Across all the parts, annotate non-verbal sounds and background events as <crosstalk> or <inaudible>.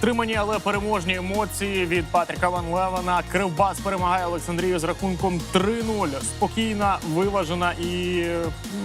Стримані, але переможні емоції від Патріка Ван Левена. Кривбас перемагає Олександрію з рахунком 3-0. Спокійна, виважена і,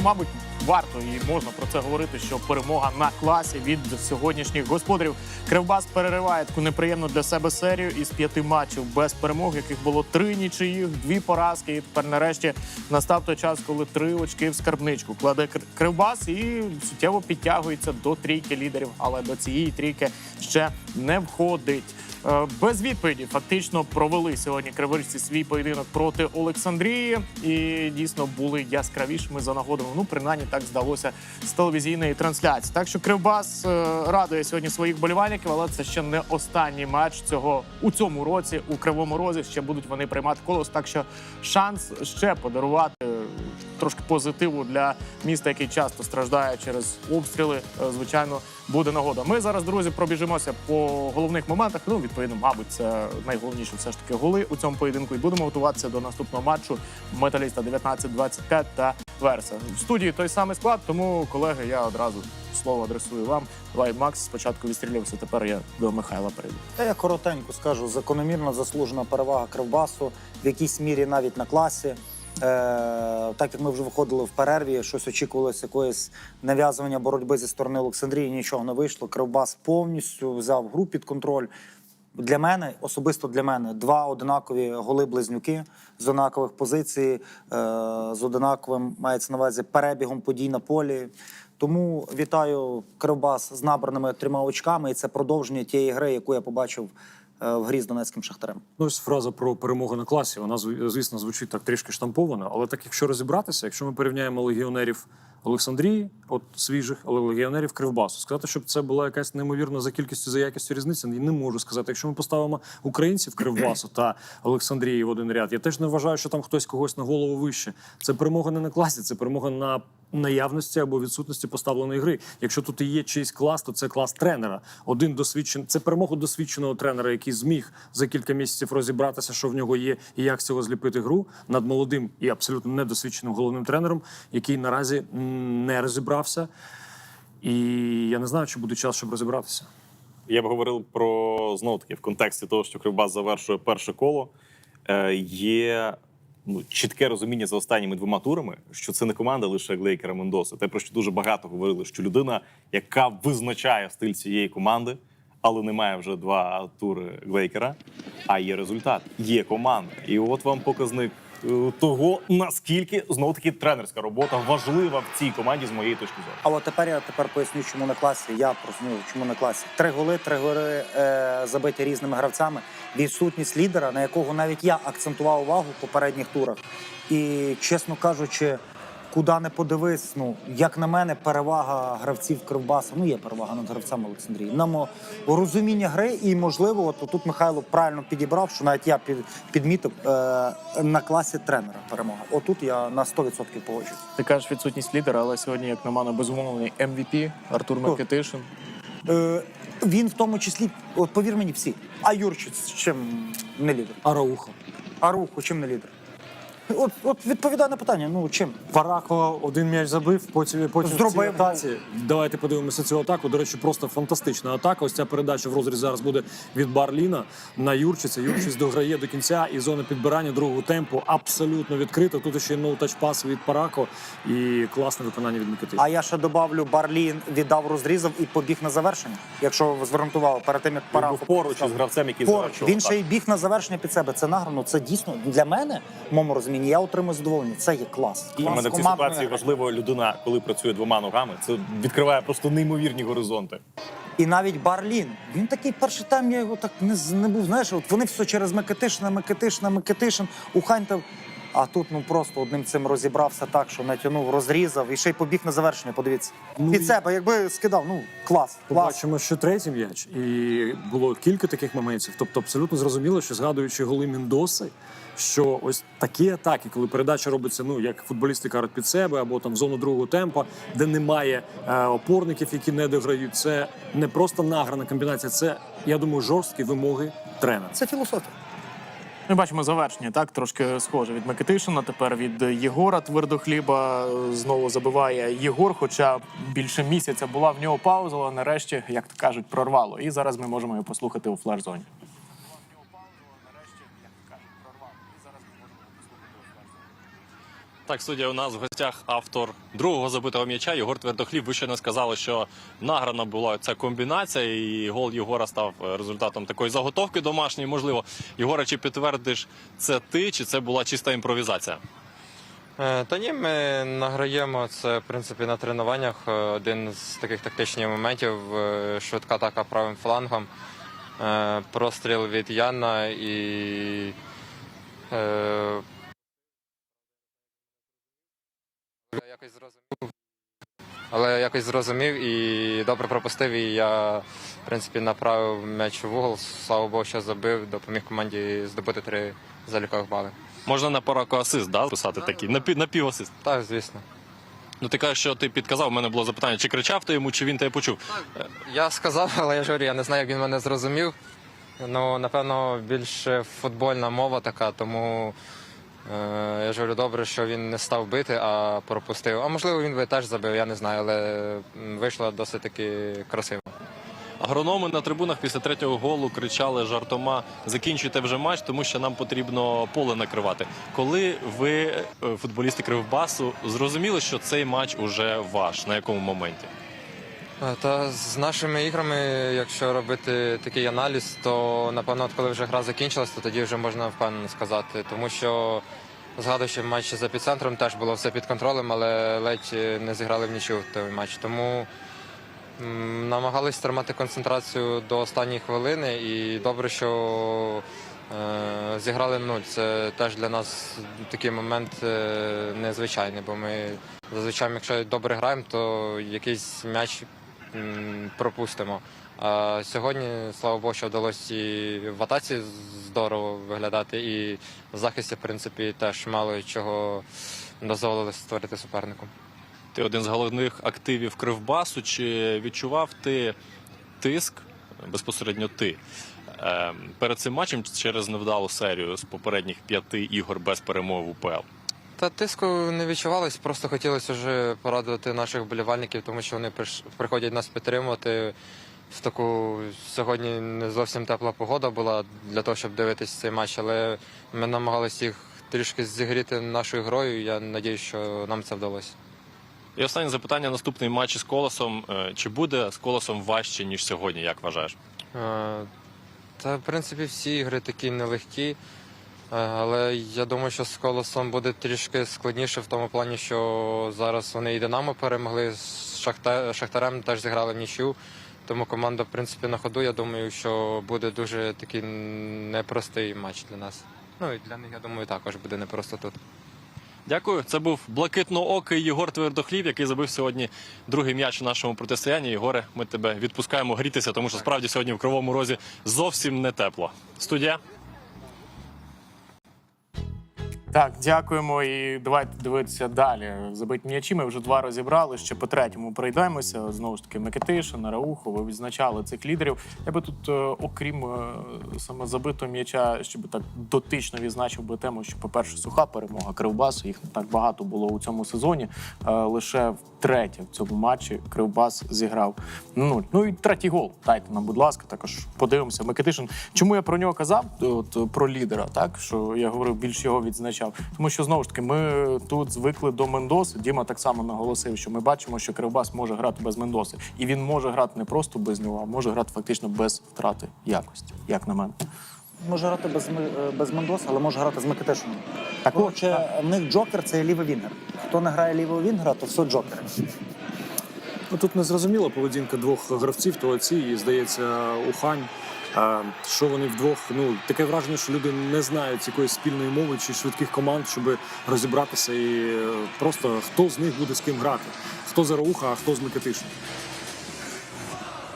мабуть, варто і можна про це говорити, що перемога на класі від сьогоднішніх господарів. Кривбас перериває таку неприємну для себе серію із п'яти матчів без перемог, яких було три нічиїх, дві поразки. І тепер нарешті настав той час, коли три очки в скарбничку кладе Кривбас і суттєво підтягується до трійки лідерів, але до цієї трійки ще не входить. Е, Без відповіді фактично провели сьогодні криворіжці свій поєдинок проти Олександрії і дійсно були яскравішими за нагодами. Ну, принаймні так здалося з телевізійної трансляції. Так що Кривбас е, радує сьогодні своїх болівальників, але це ще не останній матч цього у цьому році у Кривому Розі. Ще будуть вони приймати колос. Так що шанс ще подарувати трошки позитиву для міста, який часто страждає через обстріли. е, Звичайно, буде нагода. Ми зараз, друзі, пробіжимося по головних моментах. Ну, відповідно, мабуть, це найголовніше все ж таки голи у цьому поєдинку. І будемо готуватися до наступного матчу металіста 19-25 та Верса. В студії той самий склад. Тому, колеги, я одразу слово адресую вам. Давай, Макс, спочатку відстрілявся. Тепер я до Михайла перейду. Та я коротенько скажу, закономірно заслужена перевага Кривбасу, в якійсь мірі навіть на класі. Е, так як ми вже виходили в перерві, щось очікувалося якоїсь нав'язування боротьби зі сторони Олександрії, нічого не вийшло. Кривбас повністю взяв гру під контроль. Для мене, особисто для мене, два одинакові голи-близнюки з однакових позицій, е, з одинаковим мається на увазі перебігом подій на полі. Тому вітаю Кривбас з набраними трьома очками, і це продовження тієї гри, яку я побачив в грі з Донецьким шахтарем. Ну, ось фраза про перемогу на класі. Вона звісно звучить так трішки штамповано, але так, якщо розібратися, якщо ми порівняємо легіонерів Олександрії, от свіжих, легіонерів Кривбасу, сказати, щоб це була якась неймовірна за кількістю за якістю різниця, не можу сказати. Якщо ми поставимо українців Кривбасу та Олександрії в один ряд, я теж не вважаю, що там хтось когось на голову вище. Це перемога не на класі, це перемога на наявності або відсутності поставленої гри. Якщо тут і є чийсь клас, то це клас тренера. Один досвідчений це перемога досвідченого тренера, який зміг за кілька місяців розібратися, що в нього є, і як цього зліпити гру над молодим і абсолютно недосвідченим головним тренером, який наразі не розібрався. І я не знаю, чи буде час, щоб розібратися. Я б говорив про знову таки в контексті того, що Кривбас завершує перше коло. Е, є ну, чітке розуміння за останніми двома турами, що це не команда лише Глейкера Мендоса. Те, про що дуже багато говорили, що людина, яка визначає стиль цієї команди, але немає вже два тури Глейкера, а є результат, є команда. І от вам показник того, наскільки знов таки тренерська робота важлива в цій команді з моєї точки зору. А от тепер я тепер поясню, чому на класі. Я проснув, чому на класі. Три голи, три голи е, забиті різними гравцями. Відсутність лідера, на якого навіть я акцентував увагу в попередніх турах. І чесно кажучи, куди не подивись, ну як на мене, перевага гравців Кривбаса. Ну є перевага над гравцями Олександрії. Нам розуміння гри, і можливо, от тут Михайло правильно підібрав, що навіть я під, підмітив е, на класі тренера перемога. Отут я на 100% погоджуюсь. Ти кажеш відсутність лідера, але сьогодні, як на мене, безумовний MVP Артур Хто? Микитишин. Е, він в тому числі, от повір мені, всі. А Юрчиць чим не лідер? Араухо. А Руху чим не лідер? От, от відповідай на питання: ну чим? Варако один м'яч забив, потім, потім Зробив. атаці. Давайте подивимося цю атаку. До речі, просто фантастична атака. Ось ця передача в розріз зараз буде від Барліна на Юрчиця. Юрчиць дограє до кінця і зона підбирання другого темпу абсолютно відкрита. Тут ще ноу-тач пас від Парако і класне виконання від Микити. А я ще добавлю, Барлін віддав, розрізав і побіг на завершення. Якщо увагу, перед тим як пора був поруч із гравцем, який Поруч. Він ще й біг на завершення під себе. Це награно. Це дійсно для мене, в моєму розумінні, я отримую задоволення. Це є клас. І клас мене в цій ситуації важливо людина, коли працює двома ногами. Це відкриває просто неймовірні горизонти. І навіть Барлін. Він такий перший тайм, я його так не, не був. Знаєш, от вони все через Микитишина, Микитишина, Микитишин, Ухань А тут ну просто одним цим розібрався так, що натягнув, розрізав і ще й побіг на завершення. Подивіться. Ну, Під і- себе, якби скидав, ну клас. клас. Побачимо, що третій м'яч, і було кілька таких моментів. Тобто, абсолютно зрозуміло, що згадуючи голи Міндоси, що ось такі атаки, коли передача робиться, ну як футболісти кажуть, під себе або там в зону другого темпа, де немає е, опорників, які не дограють. Це не просто награна комбінація, це я думаю, жорсткі вимоги тренера. Це філософія. Ми бачимо завершення, так трошки схоже від Микитишина. Тепер від Єгора Твердохліба знову забиває Єгор. Хоча більше місяця була в нього пауза, але нарешті, як то кажуть, прорвало. І зараз ми можемо його послухати у флеш-зоні. Так, студія у нас в гостях автор другого забитого м'яча Єгор Твердохліб. Ви не сказали, що награна була ця комбінація, і гол Єгора став результатом такої заготовки домашньої. Можливо, Єгора, чи підтвердиш це ти, чи це була чиста імпровізація? Е, Та ні, ми награємо це в принципі на тренуваннях. Е, Один з таких тактичних моментів е, швидка атака правим флангом, простріл від Яна і. е, я якось зрозумів. Але я якось зрозумів і добре пропустив. І я, в принципі, направив м'яч в угол. Слава Богу, що забив, допоміг команді здобути три залікових бали. Можна на параку асист да, писати такий, на, пі- на півасист. Так, звісно. Ну ти кажеш, що ти підказав, у мене було запитання, чи кричав ти йому, чи він тебе почув. Я сказав, але я ж говорю, я не знаю, як він мене зрозумів. Ну, напевно, більше футбольна мова така, тому я ж говорю, добре, що він не став бити, а пропустив. А можливо, він би теж забив, я не знаю, але вийшло досить таки красиво. Агрономи на трибунах після третього голу кричали жартома: закінчуйте вже матч, тому що нам потрібно поле накривати. Коли ви, е, футболісти Кривбасу, зрозуміли, що цей матч уже ваш, на якому моменті? Е, Та з нашими іграми, якщо робити такий аналіз, то напевно, от коли вже гра закінчилась, то тоді вже можна впевнено сказати. Тому що, згадуючи матч з епіцентром, теж було все під контролем, але ледь не зіграли в нічию в той матч. Тому м, намагались тримати концентрацію до останньої хвилини, і добре, що е, зіграли нуль. Це теж для нас такий момент е, незвичайний, бо ми зазвичай, якщо добре граємо, то якийсь м'яч пропустимо. А сьогодні, слава Богу, що вдалося і в атаці здорово виглядати, і в захисті, в принципі, теж мало чого дозволили створити супернику. Ти один з головних активів Кривбасу. Чи відчував ти тиск безпосередньо ти е, перед цим матчем через невдалу серію з попередніх п'яти ігор без перемоги в УПЛ? Та тиску не відчувалось, просто хотілося вже порадувати наших вболівальників, тому що вони приходять нас підтримувати. В таку сьогодні не зовсім тепла погода була для того, щоб дивитися цей матч, але ми намагалися їх трішки зігріти нашою грою. Я сподіваюся, що нам це вдалося. І останнє запитання: наступний матч із колосом. Е, Чи буде з колосом важче ніж сьогодні? Як вважаєш? Е, Та, в принципі, всі ігри такі нелегкі. Е, Але я думаю, що з колосом буде трішки складніше в тому плані, що зараз вони і Динамо перемогли з Шахта- Шахтарем, теж зіграли в нічю. Тому команда, в принципі, на ходу. Я думаю, що буде дуже такий непростий матч для нас. Ну і для них, я думаю, також буде непросто тут. Дякую. Це був блакитноокий Єгор Твердохліб, який забив сьогодні другий м'яч у нашому протистоянні. Єгоре, ми тебе відпускаємо грітися, тому що справді сьогодні в кривому розі зовсім не тепло. Студія. Так, дякуємо і давайте дивитися далі. Забиті м'ячі. Ми вже два розібрали. Ще по третьому пройдемося. Знову ж таки, Микитишин, Раухо. Ви відзначали цих лідерів. Я би тут, е, окрім е, саме забитого м'яча, ще би так дотично відзначив би тему, що, по-перше, суха перемога Кривбасу. Їх не так багато було у цьому сезоні. Е, Лише втретє в цьому матчі Кривбас зіграв нуль. Ну і третій гол. Дайте нам, будь ласка, також подивимося. Микитишин. Чому я про нього казав? От про лідера, так що я говорив, більш його відзначав. Тому що знову ж таки, ми тут звикли до Мендоси. Діма так само наголосив, що ми бачимо, що Кривбас може грати без Мендоси, і він може грати не просто без нього, а може грати фактично без втрати якості, як на мене. Може грати без, е, без Мендоса, але може грати з Микитишином. Так от, Коротше, в них Джокер це лівий вінгер. Хто не грає лівого вінгера, то все Джокери. Ну, тут незрозуміла поведінка двох гравців, то ці і здається Ухань. Що вони вдвох, ну таке враження, що люди не знають якоїсь спільної мови чи швидких команд, щоб розібратися і е, просто хто з них буде з ким грати, хто за Рауха, а хто з Микитишин.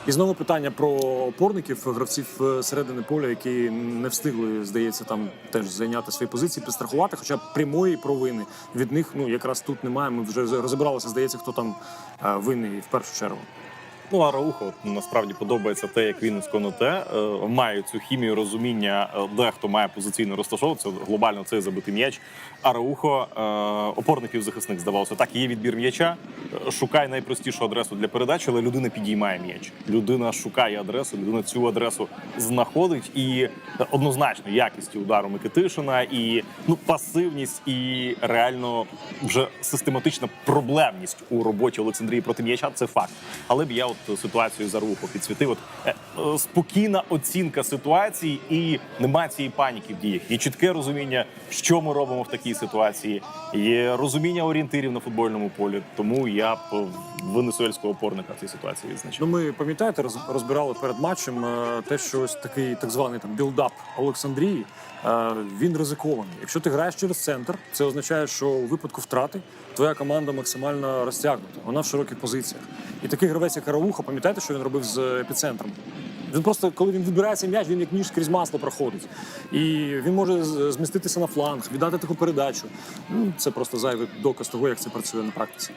І знову питання про опорників, гравців е, середини поля, які не встигли, здається, там теж зайняти свої позиції, підстрахувати. Хоча прямої провини від них ну якраз тут немає. Ми вже розібралися, здається, хто там е, винний в першу чергу. Ну, а Раухо от, насправді подобається те, як він із Коноте е, має цю хімію розуміння, е, де хто має позиційно розташовуватися. Глобально це забитий м'яч. А Раухо е, опорний півзахисник здавався. Так, є відбір м'яча. Шукай найпростішу адресу для передачі, але людина підіймає м'яч. Людина шукає адресу, людина цю адресу знаходить і однозначно якісті удару Микитишина, і ну пасивність, і реально вже систематична проблемність у роботі Олександрії проти м'яча. Це факт. Але б я от ситуацію за руху підсвітив. От е, е, спокійна оцінка ситуації, і немає цієї паніки в діях. Є чітке розуміння, що ми робимо в такій ситуації. Є розуміння орієнтирів на футбольному полі. Тому я б е, венесуельського опорника в цій ситуації відзначив. Ну, ми пам'ятаєте, роз- розбирали перед матчем е, те, що ось такий так званий там білдап Олександрії. Він ризикований. Якщо ти граєш через центр, це означає, що у випадку втрати твоя команда максимально розтягнута. Вона в широких позиціях. І такий гравець, як Карауха, пам'ятаєте, що він робив з епіцентром? Він просто, коли він відбирає м'яч, він як ніж крізь масло проходить. І він може зміститися на фланг, віддати таку передачу. Ну, це просто зайвий доказ того, як це працює на практиці.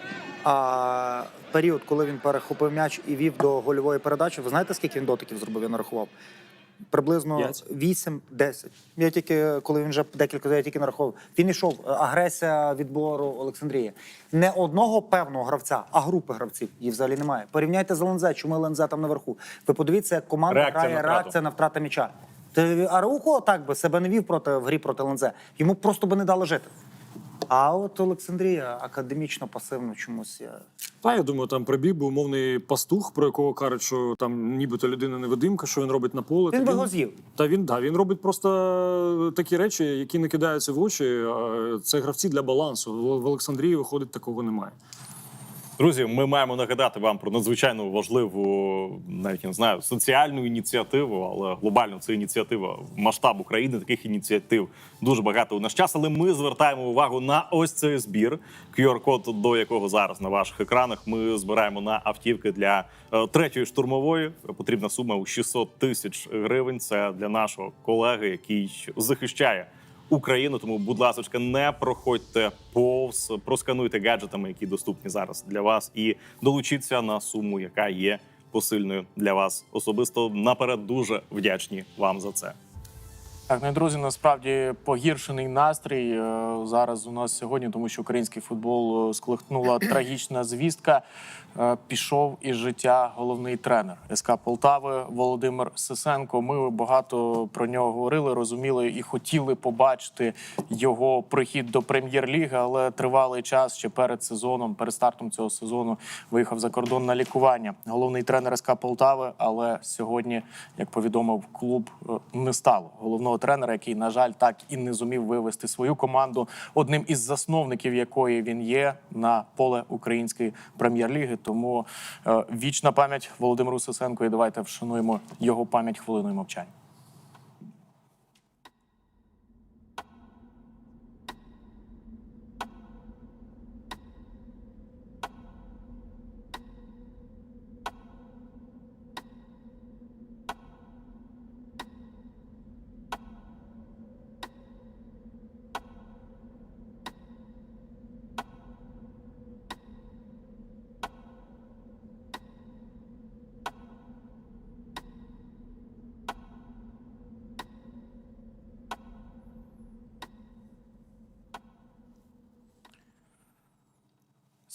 А період, коли він перехопив м'яч і вів до гольової передачі, ви знаєте, скільки він дотиків зробив? Я нарахував. Приблизно П'ять. 8-10. Я тільки, коли він вже декілька я тільки нарахував. Він йшов е, агресія відбору Олександрії. Не одного певного гравця, а групи гравців. Її взагалі немає. Порівняйте з ЛНЗ, чому ЛНЗ там наверху. Ви подивіться, як команда Реакція грає на реакція на втрату м'яча. Та Араухо так би себе не вів проти в грі проти ЛНЗ. Йому просто би не дало жити. А от Олександрія академічно пасивно чомусь. Я... Та я думаю, там прибіг був умовний пастух, про якого кажуть, що там нібито людина невидимка, що він робить на поле. Він би його з'їв. Та він да, він робить просто такі речі, які не кидаються в очі. Це гравці для балансу. В Олександрії виходить такого немає. Друзі, ми маємо нагадати вам про надзвичайно важливу, навіть не знаю, соціальну ініціативу, але глобально це ініціатива в масштаб України. Таких ініціатив дуже багато у наш час. Але ми звертаємо увагу на ось цей збір. QR-код, до якого зараз на ваших екранах ми збираємо на автівки для е, третьої штурмової. Потрібна сума у 600 тисяч гривень. Це для нашого колеги, який захищає. Україну. Тому, будь ласка, не проходьте повз, проскануйте гаджетами, які доступні зараз для вас, і долучіться на суму, яка є посильною для вас. Особисто наперед дуже вдячні вам за це. Так, ну друзі, насправді погіршений настрій е, зараз у нас сьогодні, тому що український футбол е, сколихнула трагічна звістка. Е, Пішов із життя головний тренер СК Полтави Володимир Сисенко. Ми багато про нього говорили, розуміли і хотіли побачити його прихід до прем'єр-ліги, але тривалий час ще перед сезоном, перед стартом цього сезону, виїхав за кордон на лікування. Головний тренер СК Полтави, але сьогодні, як повідомив клуб, е, не стало головного тренера, який, на жаль, так і не зумів вивести свою команду, одним із засновників якої він є на поле української прем'єр-ліги. Тому е, вічна пам'ять Володимиру Сисенко. І давайте вшануємо його пам'ять хвилиною мовчання.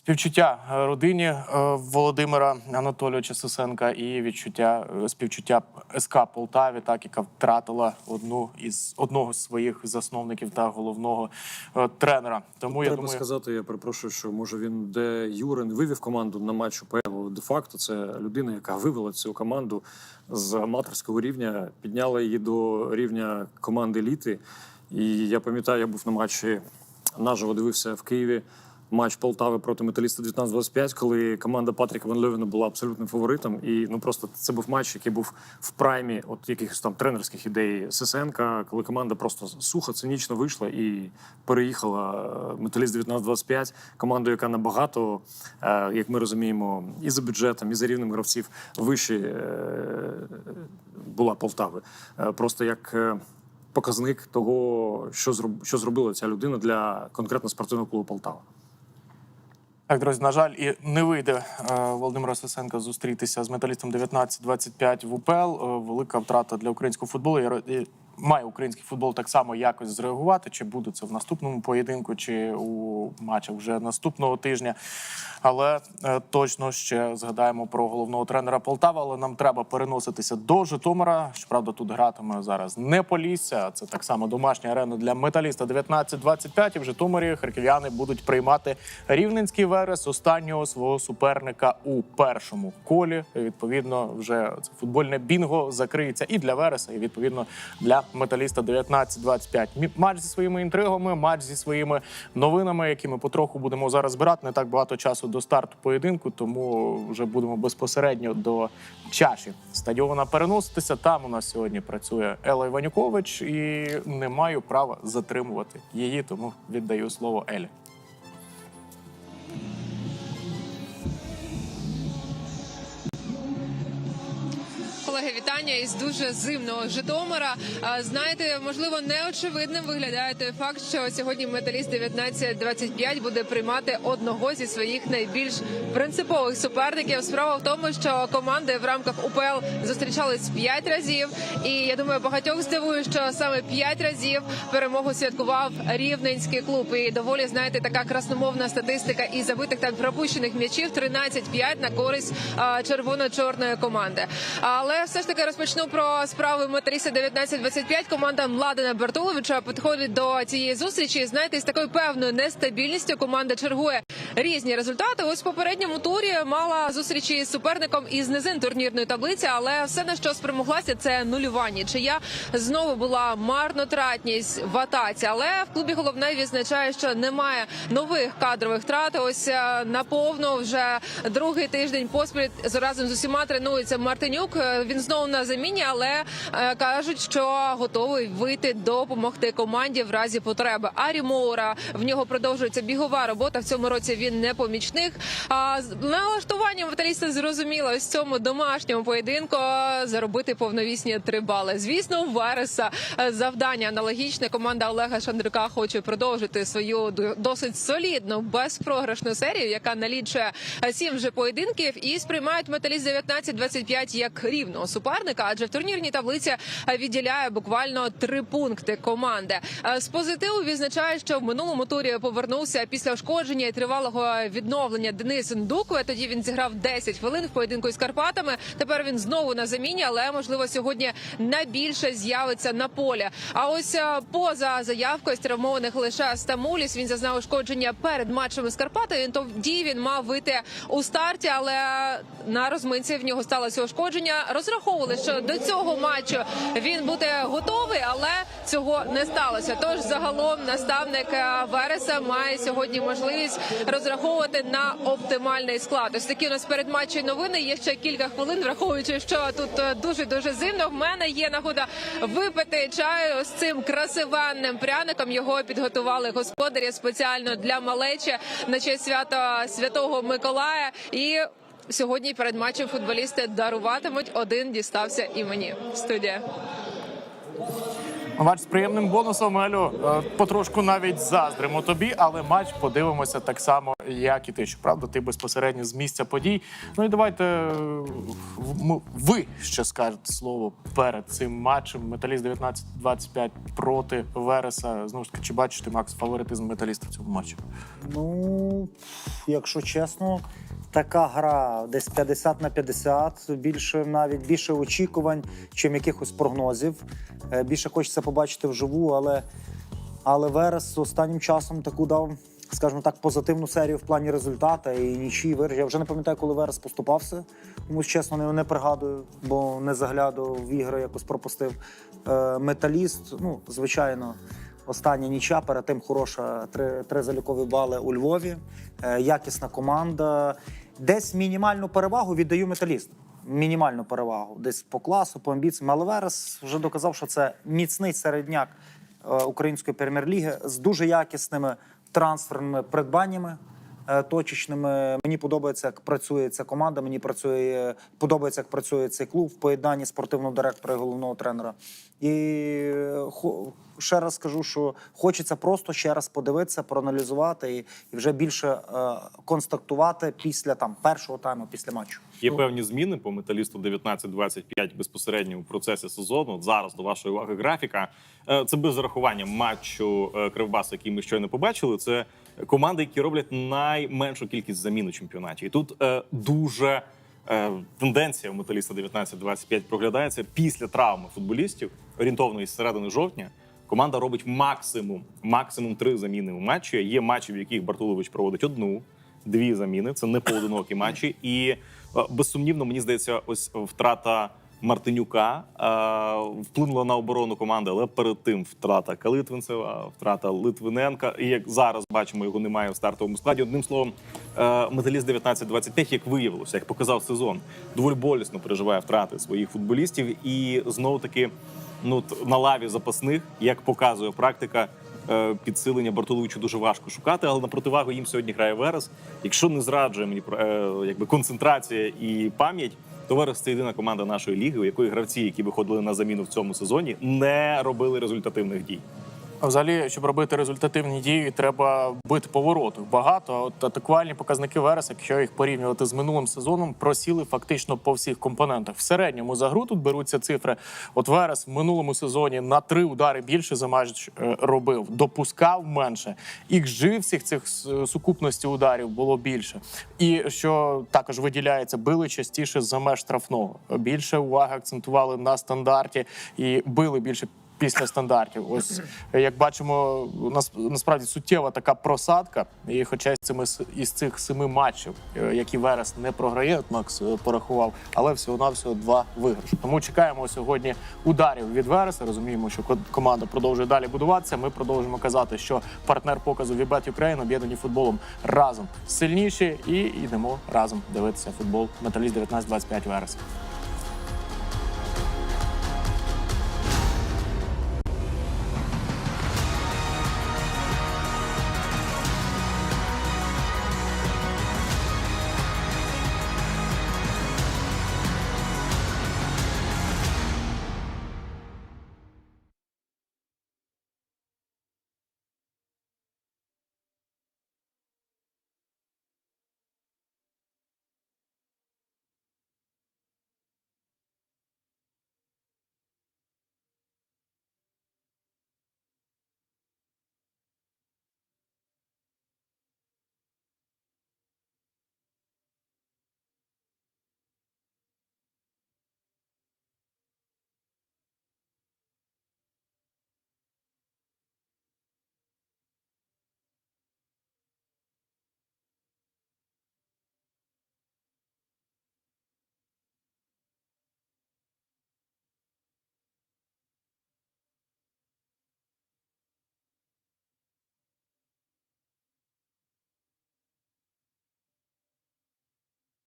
Співчуття е, родині е, Володимира Анатолійовича Сисенка і відчуття е, співчуття СК Полтаві, так яка втратила одну із одного з своїх засновників та головного тренера. Тому я Треба думаю, сказати, я перепрошую, що може він де Юрин вивів команду на матч УПЛ. Де факто це людина, яка вивела цю команду з аматорського рівня, підняла її до рівня команди еліти. І я пам'ятаю, я був на матчі наживо дивився в Києві. Матч Полтави проти металіста 19-25, коли команда Патріка Ван Льовена була абсолютним фаворитом. І ну просто це був матч, який був в праймі от якихось там тренерських ідей Сисенка, коли команда просто сухо, цинічно вийшла і переїхала е, металіст 19-25, команду, яка набагато, е, як ми розуміємо, і за бюджетом, і за рівнем гравців вище е, була Полтави. Просто як. Показник того, що зробила ця людина для конкретно спортивного клубу Полтава. Так, друзі, на жаль, і не вийде е, Володимира Сосенка зустрітися з металістом 19-25 в УПЛ. Е, велика втрата для українського футболу. Має український футбол так само якось зреагувати, чи буде це в наступному поєдинку, чи у матчах вже наступного тижня. Але е, точно ще згадаємо про головного тренера Полтава. Але нам треба переноситися до Житомира. Щоправда, тут гратиме зараз не Полісся. Це так само домашня арена для металіста 19-25. І в Житомирі харків'яни будуть приймати рівненський верес останнього свого суперника у першому колі. Відповідно, вже це футбольне бінго закриється і для Вереса, і відповідно для металіста 19-25. Мі- Матч зі своїми інтригами, матч зі своїми новинами, які ми потроху будемо зараз збирати. Не так багато часу до старту поєдинку, тому вже будемо безпосередньо до чаші стадіона переноситися. Там у нас сьогодні працює Ела Іванюкович, і не маю права затримувати її, тому віддаю слово Елі. Колеги, вітання із дуже зимного Житомира. Знаєте, можливо, неочевидним виглядає той факт, що сьогодні металіст 19-25 буде приймати одного зі своїх найбільш принципових суперників. Справа в тому, що команди в рамках УПЛ зустрічались 5 разів, і я думаю, багатьох здивує, що саме 5 разів перемогу святкував рівненський клуб. І доволі знаєте, така красномовна статистика і забитих та пропущених м'ячів 13-5 на користь червоно-чорної команди. Але все ж таки розпочну про справи металіста 19-25. Команда Младена Бартуловича підходить до цієї зустрічі. Знаєте, з такою певною нестабільністю команда чергує різні результати. Ось в попередньому турі мала зустрічі з суперником із низин турнірної таблиці, але все на що спромоглася, це нульова нічия. Знову була марнотратність в атаці. Але в клубі головне відзначає, що немає нових кадрових втрат. Ось е, наповно вже другий тиждень поспіль разом з усіма тренується Мартинюк. Е, Він знову на заміні, але е, кажуть, що готовий вийти допомогти команді в разі потреби. Арі Моура в нього продовжується бігова робота. В цьому році він не помічник. А з налаштуванням металіста зрозуміло ось цьому домашньому поєдинку заробити повновісні три бали. Звісно, у Вереса е, завдання аналогічне. Команда Олега Шандрюка хоче продовжити свою досить солідну безпрограшну серію, яка налічує е, сім вже поєдинків, і сприймають металіст 19-25 як рівного суперника, адже в турнірній таблиці е, відділяє буквально три пункти команди. З позитиву відзначає, що в минулому турі повернувся після ушкодження і тривалого відновлення Денис Ндукве. Тоді він зіграв 10 хвилин в поєдинку із Карпатами. Тепер він знову на заміні, але можливо сьогодні найбільше з'явиться на полі. А ось е, поза заявкою з травмованих лише Стамуліс. Він зазнав ушкодження перед матчем з Карпатами. Тоді він мав вийти у старті, але на розминці в нього сталося ушкодження. Розраховували, що до цього матчу він буде готовий, але цього не сталося. Тож загалом наставник е, Вереса має сьогодні можливість розраховувати на оптимальний склад. Ось такі у нас передматчі новини. Є ще кілька хвилин, враховуючи, що тут дуже дуже зимно. В мене є нагода випити чаю з цим красивенним пряником. Його підготували господарі спеціально для малечі на честь свята Святого Миколая і. Сьогодні перед матчем футболісти даруватимуть. Один дістався і мені. Студія. Матч з приємним бонусом, Елю. Е, Потрошку навіть заздримо тобі, але матч подивимося так само, як і ти. Щоправда, ти безпосередньо з місця подій. Ну і давайте е, ви ще скажете слово перед цим матчем. Металіст 19-25 проти Вереса. Знову ж таки, чи бачите Макс фаворитизм металіста в цьому матчі? Ну, якщо чесно, така гра десь 50 на 50, більше навіть більше очікувань, чим якихось прогнозів. Е, Більше хочеться побачити вживу, але, але Верес останнім часом таку дав, скажімо так, позитивну серію в плані результату і нічий виріж. Я вже не пам'ятаю, коли Верес поступався. Комусь чесно не, не пригадую, бо не заглядував в ігри, якось пропустив. Е, металіст, ну, звичайно. Остання ніча, перед тим хороша три, три залікові бали у Львові. Е, якісна команда. Десь мінімальну перевагу віддаю металіст. Мінімальну перевагу. Десь по класу, по амбіціям. Але Верес вже доказав, що це міцний середняк е, української прем'єр-ліги з дуже якісними трансферними придбаннями. Е, Точечними мені подобається, як працює ця команда. Мені працює подобається, як працює цей клуб в поєднанні спортивного директора і головного тренера. І е, ще раз скажу, що хочеться просто ще раз подивитися, проаналізувати і, і вже більше е, констатувати після там першого тайму, після матчу. Є певні зміни по металісту 19-25 безпосередньо у процесі сезону. Зараз до вашої уваги графіка. Е, Це без зарахування матчу е, Кривбасу, який ми щойно побачили. Це команди, які роблять найменшу кількість замін у чемпіонаті. І тут е, дуже е, тенденція у металіста 19-25 проглядається після травми футболістів, орієнтовно із середини жовтня. Команда робить максимум, максимум три заміни у матчі. Є матчі, в яких Бартулович проводить одну, дві заміни. Це не поодинокі <clears throat> матчі. І е, безсумнівно, мені здається, ось втрата Мартинюка е, вплинула на оборону команди, але перед тим втрата Калитвинцева, втрата Литвиненка. І як зараз бачимо, його немає в стартовому складі. Одним словом, е, металіст 19-25, як виявилося, як показав сезон, доволі болісно переживає втрати своїх футболістів. І знову таки, ну на лаві запасних, як показує практика. е, Підсилення Бартоловичу дуже важко шукати, але на противагу їм сьогодні грає Верес. Якщо не зраджує мені е, якби концентрація і пам'ять, то це єдина команда нашої ліги, у якої гравці, які виходили на заміну в цьому сезоні, не робили результативних дій. Взагалі, щоб робити результативні дії, треба бити повороту. Багато от атакувальні показники Вереса, якщо їх порівнювати з минулим сезоном, просіли фактично по всіх компонентах. В середньому за гру тут беруться цифри. От Верес в минулому сезоні на три удари більше за матч е, робив, допускав менше. XG всіх цих сукупності ударів було більше. І що також виділяється, били частіше за меж штрафного. Більше уваги акцентували на стандарті і били більше після стандартів. Ось як бачимо, нас насправді суттєва така просадка. І хоча з цими із цих семи матчів, е, які Верес не програє, Макс е, порахував, але всього навсього два виграші. Тому чекаємо сьогодні ударів від Вереса. Розуміємо, що ко- команда продовжує далі будуватися. Ми продовжуємо казати, що партнер показу Вібет Україн об'єднані футболом разом сильніші і йдемо разом дивитися футбол Металіст 19-25 Верес.